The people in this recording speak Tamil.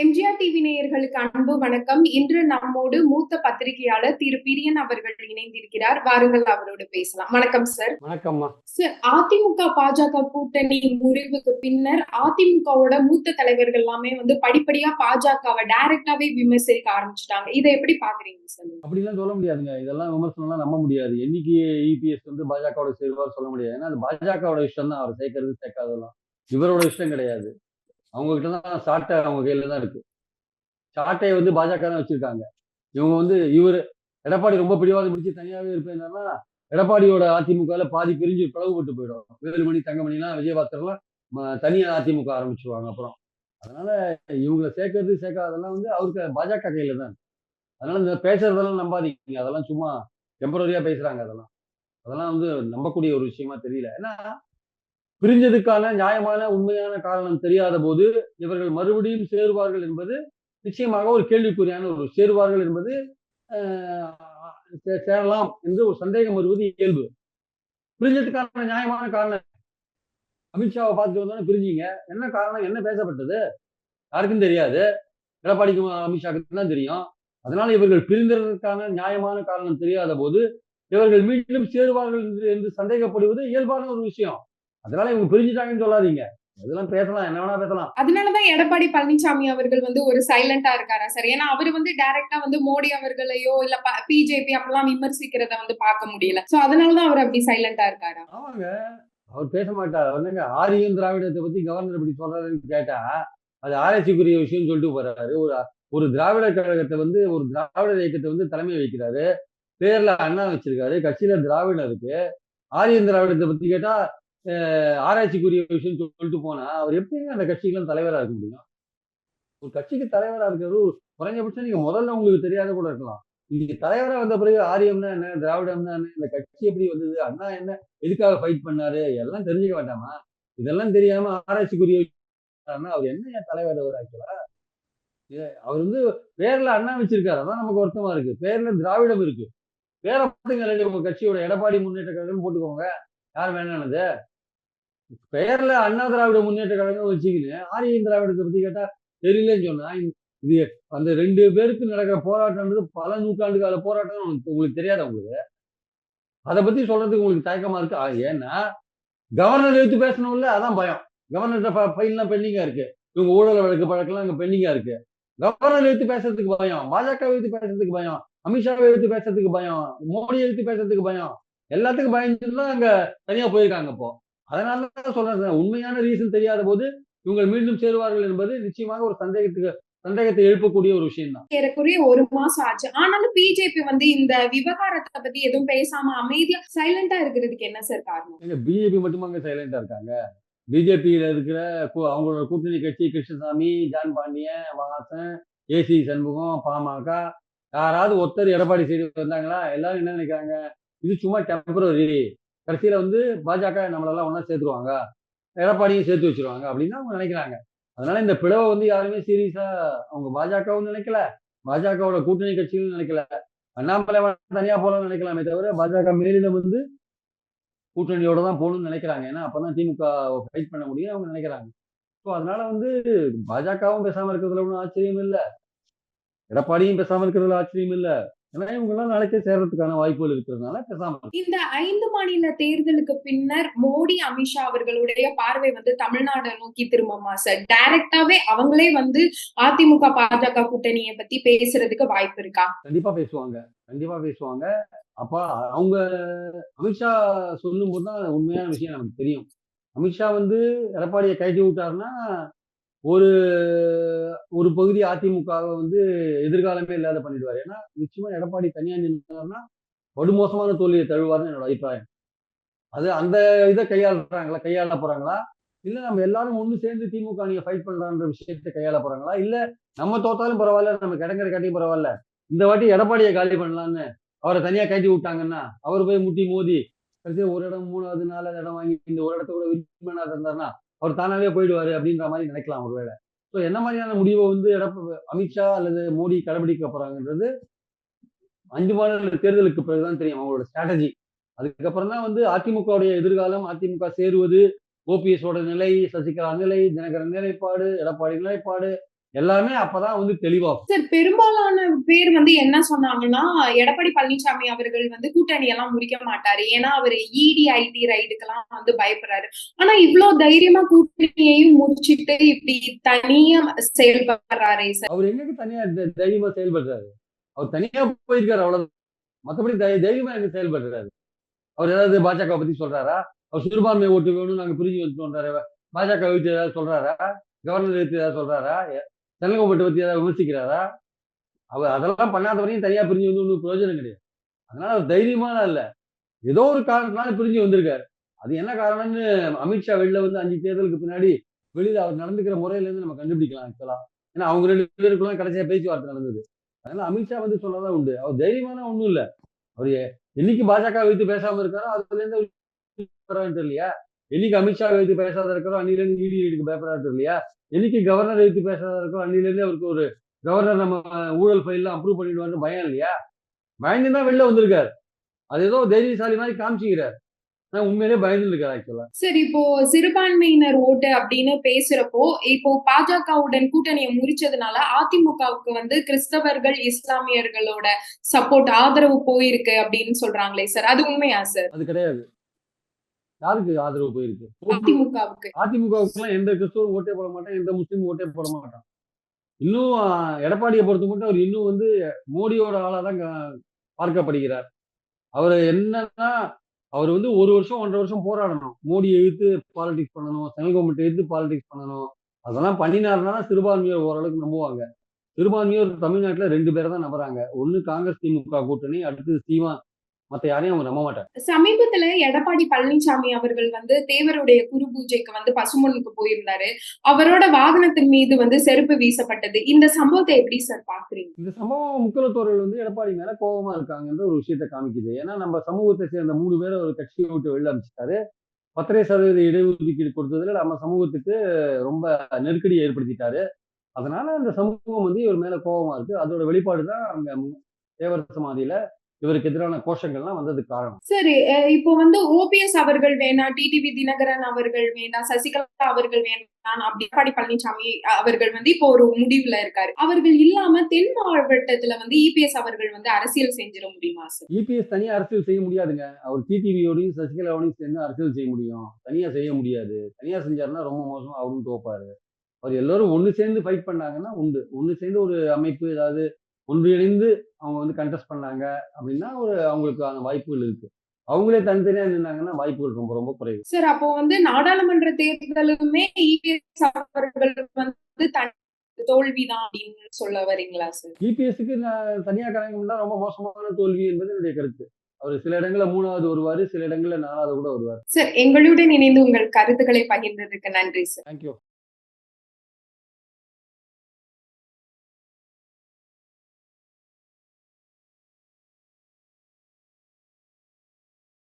எம்ஜிஆர் டிவி நேயர்களுக்கு அன்பு வணக்கம். இன்று நம்மோடு மூத்த பத்திரிகையாளர் திரு பிரியன் அவர்கள் இணைந்திருக்கிறார். வாருங்கள் அவரோடு பேசலாம். வணக்கம் சார். வணக்கம்மா. சார் அதிமுக பாஜக கூட்டணி முறிவுக்கு பின்னர் அதிமுகவோட மூத்த தலைவர்கள் எல்லாமே வந்து படிப்படியா பாஜகவை டைரக்டாவே விமர்சிக்க ஆரம்பிச்சுட்டாங்க. இதை எப்படி பாக்குறீங்க சார்? அப்படிலாம் சொல்ல முடியாதுங்க. இதெல்லாம் விமர்சனம்லாம் நம்ப முடியாது. என்னைக்கு இபிஎஸ் வந்து பாஜகவோட சேருவார் சொல்ல முடியாது. ஏன்னா அது பாஜகவோட இஷ்டம் தான் அவர் சேர்க்கறது சேர்க்காதெல்லாம் இவரோட இஷ்டம் கிடையாது. அவங்க கிட்ட தான் சாட்டை அவங்க கையில தான் இருக்கு. சாட்டை வந்து பாஜக தான் வச்சிருக்காங்க. இவங்க வந்து இவர் எடப்பாடி ரொம்ப பிடிவாதம் பிடிச்சி தனியாவே இருப்பேன்னா எடப்பாடியோட அதிமுகல பாதி பிரிஞ்சு பிளவுபட்டு போயிடும். வேலுமணி தங்கமணிலாம் விஜயபாஸ்கர்லாம் ம- தனியா அதிமுக ஆரம்பிச்சிருவாங்க அப்புறம். அதனால இவங்களை சேர்க்கறது சேர்க்காதெல்லாம் வந்து அவருக்கு பாஜக கையில தான் அதனால இந்த பேசுறதெல்லாம் நம்பாதீங்க. அதெல்லாம் சும்மா டெம்பரரியா பேசுறாங்க அதெல்லாம். அதெல்லாம் வந்து நம்பக்கூடிய ஒரு விஷயமா தெரியல. ஏன்னா பிரிஞ்சதுக்கான நியாயமான உண்மையான காரணம் தெரியாத போது இவர்கள் மறுபடியும் சேருவார்கள் என்பது நிச்சயமாக ஒரு கேள்விக்குறியான ஒரு சேருவார்கள் என்பது ஆஹ், சேரலாம் என்று ஒரு சந்தேகம் வருவது இயல்பு. பிரிஞ்சதுக்கான நியாயமான காரணம். அமித்ஷாவை பார்த்துட்டு வந்தோன்னே பிரிஞ்சிங்க. என்ன காரணம்? என்ன பேசப்பட்டது? யாருக்கும் தெரியாது. எடப்பாடிக்கு அமித்ஷாவுக்கு தான் தெரியும். அதனால இவர்கள் பிரிந்ததற்கான நியாயமான காரணம் தெரியாத போது இவர்கள் மீண்டும் சேருவார்கள் என்று- என்று சந்தேகப்படுவது இயல்பான ஒரு விஷயம். அதனால இவங்க பிரிஞ்சுட்டாங்கன்னு சொல்லாதீங்க. அதெல்லாம் பேசலாம் என்ன வேணா பேசலாம். அதனாலதான் எடப்பாடி பழனிசாமி அவர்கள் வந்து ஒரு சைலண்டா இருக்காரா சார் ஏன்னா அவர் வந்து டைரக்டா வந்து மோடி அவர்களையோ இல்ல பிஜேபி அப்பெல்லாம் விமர்சிக்கிறத வந்து பார்க்க முடியல. சோ அதனாலதான் அவர் அப்படி சைலண்டா இருக்காரா? ஆமாங்க. அவர் பேச மாட்டார். வந்துங்க ஆரியம் திராவிடத்தை பத்தி கவர்னர் இப்படி சொல்றாருன்னு கேட்டா அது ஆராய்ச்சிக்குரிய விஷயம் சொல்லிட்டு போறாரு. ஒரு ஒரு திராவிட கழகத்தை வந்து ஒரு திராவிட இயக்கத்தை வந்து தலைமை வைக்கிறாரு. பேர்ல அண்ணா வச்சிருக்காரு. கட்சியில திராவிடம் இருக்கு. ஆரியம் திராவிடத்தை பத்தி கேட்டா ஆராய்ச்சிக்குரிய விஷயம் சொல்லிட்டு போனா அவர் எப்படிங்க அந்த கட்சிக்கெல்லாம் தலைவரா இருக்க முடியும். ஒரு கட்சிக்கு தலைவரா இருக்கிறது குறைஞ்சபட்சம் நீங்க முதல்ல உங்களுக்கு தெரியாத கூட இருக்கலாம். நீங்க தலைவரா வந்த பிறகு ஆரியம்னா என்ன திராவிடம்னா என்ன இந்த கட்சி எப்படி வந்தது அண்ணா என்ன எதுக்காக ஃபைட் பண்ணாரு எல்லாம் தெரிஞ்சுக்க வேண்டாமா? இதெல்லாம் தெரியாம ஆராய்ச்சிக்குரிய அவர் என்ன தலைவர் அவர் ஆக்சுவலா அவர் வந்து பேர்ல அண்ணா வச்சிருக்காரு அதான் நமக்கு வருத்தமா இருக்கு. பேர்ல திராவிடம் இருக்கு. பேரை பார்த்துங்க ரெண்டு உங்க கட்சியோட எடப்பாடி முன்னேற்ற கழகம் போட்டுக்கோங்க. யார் வேணானது? பெயர்ல அண்ணா திராவிட முன்னேற்ற கழகம் வச்சுக்கின்னு ஆரியன் திராவிடத்தை பத்தி கேட்டா தெரியலன்னு சொன்னா இது அந்த ரெண்டு பேருக்கு நடக்கிற போராட்டம்ன்றது பல நூற்றாண்டு கால போராட்டம் உங்களுக்கு- தெரியாது தெரியாத உங்களுக்கு? அதை பத்தி சொல்றதுக்கு உங்களுக்கு தயக்கமா இருக்கு. ஏன்னா கவர்னர் எடுத்து பேசணும்ல அதான் பயம். கவர்னர் ஃபைல்லாம் பெண்டிங்கா இருக்கு. இவங்க ஊழல் வழக்கு பழக்கெல்லாம் அங்க பெண்டிங்கா இருக்கு. கவர்னர் எடுத்து பேசுறதுக்கு பயம். பாஜக எடுத்து பேசுறதுக்கு பயம். அமித்ஷாவை எடுத்து பேசுறதுக்கு பயம். மோடி எடுத்து பேசுறதுக்கு பயம். எல்லாத்துக்கும் பயந்துட்டு அங்க தனியா போயிருக்காங்க இப்போ. அதனால தான் சொல்றேன் உண்மையான ரீசன் தெரியாத போது இவங்க மீண்டும் சேருவார்கள் என்பது நிச்சயமாக ஒரு சந்தேகத்துக்கு சந்தேகத்தை எழுப்பக்கூடிய ஒரு விஷயம் தான் ஏறக்குறைய ஒரு மாசம் ஆச்சு. ஆனாலும் பிஜேபி வந்து இந்த விவகாரத்தை பத்தி எதுவும் பேசாம அமைதியா சைலண்டா இருக்கிறதுக்கு என்ன சார் காரணம்? பிஜேபி மட்டுமாங்க சைலண்டா இருக்காங்க? பிஜேபியில இருக்கிற அவங்களோட கூட்டணி கட்சி Krishnasamy John Pandian Vasan A C Shanmugam PMK யாராவது ஒருத்தர் எடப்பாடி சைடு வந்தாங்களா? எல்லாரும் என்ன நினைக்கிறாங்க? இது சும்மா டெம்பரரி கடைசியில வந்து பாஜக நம்மளெல்லாம் ஒன்றா சேர்த்துருவாங்க. எடப்பாடியும் சேர்த்து வச்சிருவாங்க அப்படின்னு அவங்க நினைக்கிறாங்க. அதனால இந்த பிளவை வந்து யாருமே சீரியஸா அவங்க பாஜகவும் நினைக்கல. பாஜகவோட கூட்டணி கட்சிகளும் நினைக்கல. அண்ணாமலை தனியா போகலாம்னு நினைக்கலாமே தவிர பாஜக மேலிடம் வந்து கூட்டணியோட தான் போகணும்னு நினைக்கிறாங்க. ஏன்னா அப்பதான் திமுக ஃபைட் பண்ண முடியும் அவங்க நினைக்கிறாங்க. ஸோ அதனால வந்து பாஜகவும் பேசாம இருக்கிறதுல ஒன்றும் ஆச்சரியம் இல்லை. எடப்பாடியும் பேசாம இருக்கிறதுல ஆச்சரியம் இல்லை. ஏன்னா இவங்க எல்லாம் நாளைக்கே சேர்றதுக்கான வாய்ப்புகள் இருக்கிறதுனால பேசாம. இந்த ஐந்து மாநில தேர்தலுக்கு பின்னர் மோடி அமித்ஷா அவர்களுடைய பார்வை வந்து தமிழ்நாடு நோக்கி திரும்புமா சார் டைரக்டாவே அவங்களே வந்து அதிமுக பாஜக கூட்டணியை பத்தி பேசுறதுக்கு வாய்ப்பு இருக்கா? கண்டிப்பா பேசுவாங்க. கண்டிப்பா பேசுவாங்க. அப்ப அவங்க அமித்ஷா சொல்லும் போது தான் உண்மையான விஷயம் நமக்கு தெரியும். அமித்ஷா வந்து எடப்பாடியை கழட்டி விட்டாருன்னா ஒரு ஒரு பகுதி அதிமுகவை வந்து எதிர்காலமே இல்லாத பண்ணிடுவார். ஏன்னா நிச்சயமா எடப்பாடி தனியா நின்றாருன்னா படுமோசமான தோல்வியை தழுவார்னு என்னோட அபிப்பிராயம். அது அந்த இதை கையாளுறாங்களா? கையாள போறாங்களா? இல்ல நம்ம எல்லாரும் ஒண்ணு சேர்ந்து திமுக நீங்க ஃபைட் பண்றான்ற விஷயத்தை கையாள போறாங்களா? இல்ல நம்ம தோத்தாலும் பரவாயில்ல நம்ம கிடங்கிற கட்டியும் பரவாயில்ல. இந்த வாட்டி எடப்பாடியை காலி பண்ணலான்னு அவரை தனியா கட்டி விட்டாங்கன்னா அவர் போய் முட்டி மோதி கடைசியா ஒரு இடம் மூணாவது நாலாவது இடம் வாங்கி இந்த ஒரு இடத்த கூட வின் இருந்தாருன்னா அவர் தானாவே போயிடுவாரு அப்படின்ற மாதிரி நினைக்கலாம் ஒருவேளை. ஸோ என்ன மாதிரியான முடிவை வந்து எடப்ப அமித்ஷா அல்லது மோடி கடைபிடிக்க போறாங்கன்றது அஞ்சு மாநில தேர்தலுக்கு பிறகுதான் தெரியும் அவங்களோட ஸ்ட்ராட்டஜி அதுக்கப்புறம் தான் வந்து அதிமுகவுடைய எதிர்காலம் அதிமுக சேருவது ஓபிஎஸோட நிலை சசிகலா நிலை தினகரன் நிலைப்பாடு எடப்பாடி நிலைப்பாடு எல்லாமே அப்பதான் வந்து தெளிவாகும் சார் பெரும்பாலான பேர் வந்து என்ன சொன்னாங்கன்னா எடப்பாடி பழனிசாமி அவர்கள் வந்து கூட்டணி எல்லாம் முறிக்க மாட்டாரு. ஏன்னா அவர் இடி ஐடி ரைடுக்கெல்லாம் வந்து பயப்படுறாரு. ஆனா இவ்வளவு தைரியமா கூட்டணியையும் முறிச்சிட்டு இப்படி தனியா செயல்படுறாரே சார். அவர் எங்க தனியா தைரியமா செயல்படுறாரு? அவர் தனியா போயிருக்காரு அவ்வளவு மத்தபடி தைரியமா எங்க செயல்படுறாரு. அவர் ஏதாவது பாஜக பத்தி சொல்றாரா? அவர் சிறுபான்மை ஓட்டு வேணும் நாங்க பிரிஞ்சு வச்சுட்டோன்றாரு பாஜக வைத்து ஏதாவது சொல்றாரா? கவர்னர் வைத்து ஏதாவது சொல்றாரா? செல்லங்கோப்பட்டு பத்தி ஏதாவது விமர்சிக்கிறாரா? அவர் அதெல்லாம் பண்ணாத வரையும் தனியா பிரிஞ்சு வந்து ஒன்றும் பிரயோஜனம் கிடையாது. அதனால அவர் தைரியமான இல்ல ஏதோ ஒரு காரணத்தினால பிரிஞ்சு வந்திருக்காரு. அது என்ன காரணம்னு அமித்ஷா வெளில வந்து அஞ்சு தேர்தலுக்கு பின்னாடி வெளியில அவர் நடந்துக்கிற முறையில இருந்து நம்ம கண்டுபிடிக்கலாம் ஆக்சுவலா ஏன்னா அவங்க ரெண்டு பேருக்குள்ள கடைசியா பேச்சுவார்த்தை நடந்தது. அதனால அமித்ஷா வந்து சொன்னதான் உண்டு. அவர் தைரியமான ஒண்ணும் இல்ல. அவர் என்னைக்கு பாஜக வைத்து பேசாம இருக்காரோ அதுல இருந்து தெரியலையா? என்னைக்கு அமித்ஷா வைத்து பேசாத இருக்கிறோம் அன்னில இருந்து இடி எடுக்க பயப்படுறாரு தெரியலையா என்னைக்கு கவர்னர் வைத்து பேசாத இருக்கோ அன்னில இருந்து அவருக்கு ஒரு கவர்னர் நம்ம ஊழல் ஃபைல்லாம் அப்ரூவ் பண்ணிடுவாருன்னு பயம் இல்லையா? பயந்து தான் வெளில வந்திருக்காரு. அது ஏதோ தைரியசாலி மாதிரி காமிச்சிக்கிறார். ஆனா உண்மையிலேயே பயந்து இருக்காரு ஆக்சுவலா சார் இப்போ சிறுபான்மையினர் ஓட்டு அப்படின்னு பேசுறப்போ இப்போ பாஜகவுடன் கூட்டணியை முறிச்சதுனால அதிமுகவுக்கு வந்து கிறிஸ்தவர்கள் இஸ்லாமியர்களோட சப்போர்ட் ஆதரவு போயிருக்கு அப்படின்னு சொல்றாங்களே சார் அது உண்மையா சார் அது கிடையாது. யாருக்கு ஆதரவு போயிருக்கு? அதிமுகவுக்கு. அதிமுகவுக்குலாம் எந்த கிறிஸ்தவரும் ஓட்டே போட மாட்டான் எந்த முஸ்லீமும் ஓட்டே போட மாட்டான். இன்னும் எடப்பாடியை பொறுத்த மட்டும் அவர் இன்னும் வந்து மோடியோட ஆளா தான் பார்க்கப்படுகிறார். அவர் என்னன்னா அவர் வந்து ஒரு வருஷம் ஒன்றரை வருஷம் போராடணும். மோடியை எதிர்த்து பாலிடிக்ஸ் பண்ணணும் சென்ட்ரல் கவர்மெண்ட் எதிர்த்து பாலிடிக்ஸ் பண்ணணும். அதெல்லாம் பண்ணினாருன்னா தான் சிறுபான்மையோர் ஓரளவுக்கு நம்புவாங்க. சிறுபான்மையோர் தமிழ்நாட்டுல ரெண்டு பேரை தான் நம்புறாங்க. ஒண்ணு காங்கிரஸ் திமுக கூட்டணி அடுத்து சீமா மத்த யாரையும் அவங்க நம்ப மாட்டாங்க. சமீபத்துல எடப்பாடி பழனிசாமி அவர்கள் வந்து தேவருடைய குரு பூஜைக்கு வந்து பசுமனுக்கு போயிருந்தாரு. அவரோட வாகனத்தின் மீது வந்து செருப்பு வீசப்பட்டது. இந்த சம்பவத்தை எப்படி சார் பாக்குறீங்க இந்த சம்பவம் முக்கியத்துவர்கள் வந்து எடப்பாடி மேல கோபமா இருக்காங்கன்ற ஒரு விஷயத்தை காமிக்குது. ஏன்னா நம்ம சமூகத்தை சேர்ந்த மூணு பேரை ஒரு கட்சியை விட்டு வெளில அமைச்சிட்டாரு பத்தரை சதவீத இடஒதுக்கீடு கொடுத்ததுல நம்ம சமூகத்துக்கு ரொம்ப நெருக்கடியை ஏற்படுத்திட்டாரு. அதனால அந்த சமூகம் வந்து இவர் மேல கோபமா இருக்கு. அதோட வெளிப்பாடு தான் அங்க தேவர் சமாதியில இவருக்கு எதிரான கோஷங்கள்லாம் வந்ததுக்கு காரணம். சரி இப்போ வந்து ஓபிஎஸ் அவர்கள் வேணாம் டிடிவி தினகரன் அவர்கள் வேண்டாம் சசிகலா அவர்கள் வேண்டாம் அப்படி எடப்பாடி பழனிசாமி அவர்கள் வந்து இப்போ ஒரு முடிவுல இருக்காரு. அவர்கள் இல்லாம தென் மாவட்டத்துல வந்து இபிஎஸ் அவர்கள் வந்து அரசியல் செஞ்சிட முடியுமா சார்? இபிஎஸ் தனியா அரசியல் செய்ய முடியாதுங்க. அவர் டிடிவியோடையும் சசிகலாவோடையும் சேர்ந்து அரசியல் செய்ய முடியும். தனியா செய்ய முடியாது. தனியா செஞ்சாருன்னா ரொம்ப மோசமா அவரும் தோப்பாரு. அவர் எல்லாரும் ஒண்ணு சேர்ந்து ஃபைட் பண்ணாங்கன்னா உண்டு. ஒண்ணு சேர்ந்து ஒரு அமைப்பு ஏதாவது ஒன்றிணைந்து அவங்க வந்து கண்டெஸ்ட் பண்ணாங்க அப்படின்னா ஒரு அவங்களுக்கான வாய்ப்புகள் இருக்கு. அவங்களே தனித்தனியா நின்னாங்கன்னா வாய்ப்புகள் ரொம்ப ரொம்ப குறைவு. சார் அப்போ வந்து நாடாளுமன்ற தேர்தலுமே இபிஎஸ் அவர்கள் வந்து தனி தோல்விதான் அப்படின்னு சொல்ல வரீங்களா சார் இபிஎஸ்க்கு தனியா கணக்கு ரொம்ப மோசமான தோல்வி என்பது என்னுடைய கருத்து. அவர் சில இடங்கள்ல மூணாவது வருவாரு சில இடங்கள்ல நாலாவது கூட வருவார். சார் எங்களுடன் இணைந்து உங்கள் கருத்துக்களை பகிர்ந்ததுக்கு நன்றி சார் தேங்க்யூ